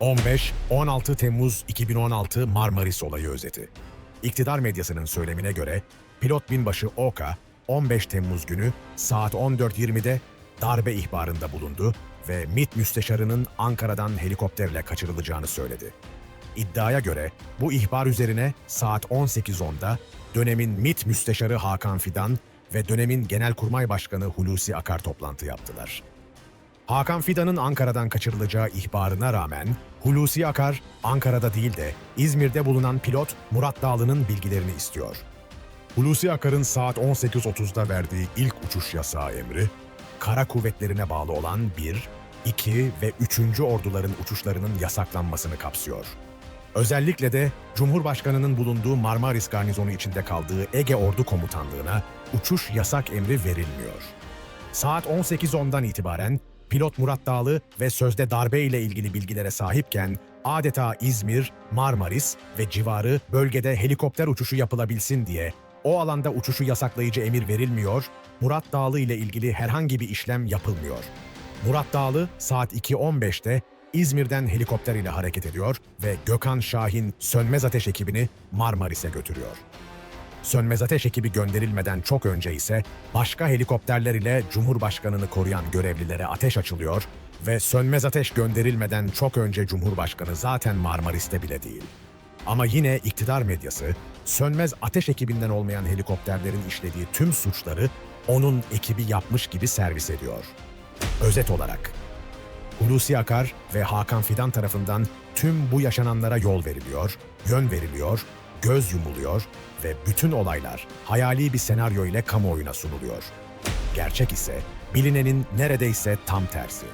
15-16 Temmuz 2016 Marmaris olayı özeti. İktidar medyasının söylemine göre pilot binbaşı Oka 15 Temmuz günü saat 14.20'de darbe ihbarında bulundu ve MİT müsteşarının Ankara'dan helikopterle kaçırılacağını söyledi. İddiaya göre bu ihbar üzerine saat 18.10'da dönemin MİT müsteşarı Hakan Fidan ve dönemin Genelkurmay Başkanı Hulusi Akar toplantı yaptılar. Hakan Fidan'ın Ankara'dan kaçırılacağı ihbarına rağmen Hulusi Akar Ankara'da değil de İzmir'de bulunan pilot Murat Dağlı'nın bilgilerini istiyor. Hulusi Akar'ın saat 18.30'da verdiği ilk uçuş yasağı emri, kara kuvvetlerine bağlı olan 1, 2 ve 3. orduların uçuşlarının yasaklanmasını kapsıyor. Özellikle de Cumhurbaşkanı'nın bulunduğu Marmaris garnizonu içinde kaldığı Ege Ordu Komutanlığı'na uçuş yasak emri verilmiyor. Saat 18.10'dan itibaren pilot Murat Dağlı ve sözde darbe ile ilgili bilgilere sahipken adeta İzmir, Marmaris ve civarı bölgede helikopter uçuşu yapılabilsin diye o alanda uçuşu yasaklayıcı emir verilmiyor, Murat Dağlı ile ilgili herhangi bir işlem yapılmıyor. Murat Dağlı saat 2.15'te İzmir'den helikopter ile hareket ediyor ve Gökhan Şahin Sönmez Ateş ekibini Marmaris'e götürüyor. Sönmez Ateş ekibi gönderilmeden çok önce ise başka helikopterler ile Cumhurbaşkanını koruyan görevlilere ateş açılıyor ve Sönmez Ateş gönderilmeden çok önce Cumhurbaşkanı zaten Marmaris'te bile değil. Ama yine iktidar medyası, Sönmez Ateş ekibinden olmayan helikopterlerin işlediği tüm suçları onun ekibi yapmış gibi servis ediyor. Özet olarak, Hulusi Akar ve Hakan Fidan tarafından tüm bu yaşananlara yol veriliyor, yön veriliyor, göz yumuluyor ve bütün olaylar hayali bir senaryo ile kamuoyuna sunuluyor. Gerçek ise bilinenin neredeyse tam tersi.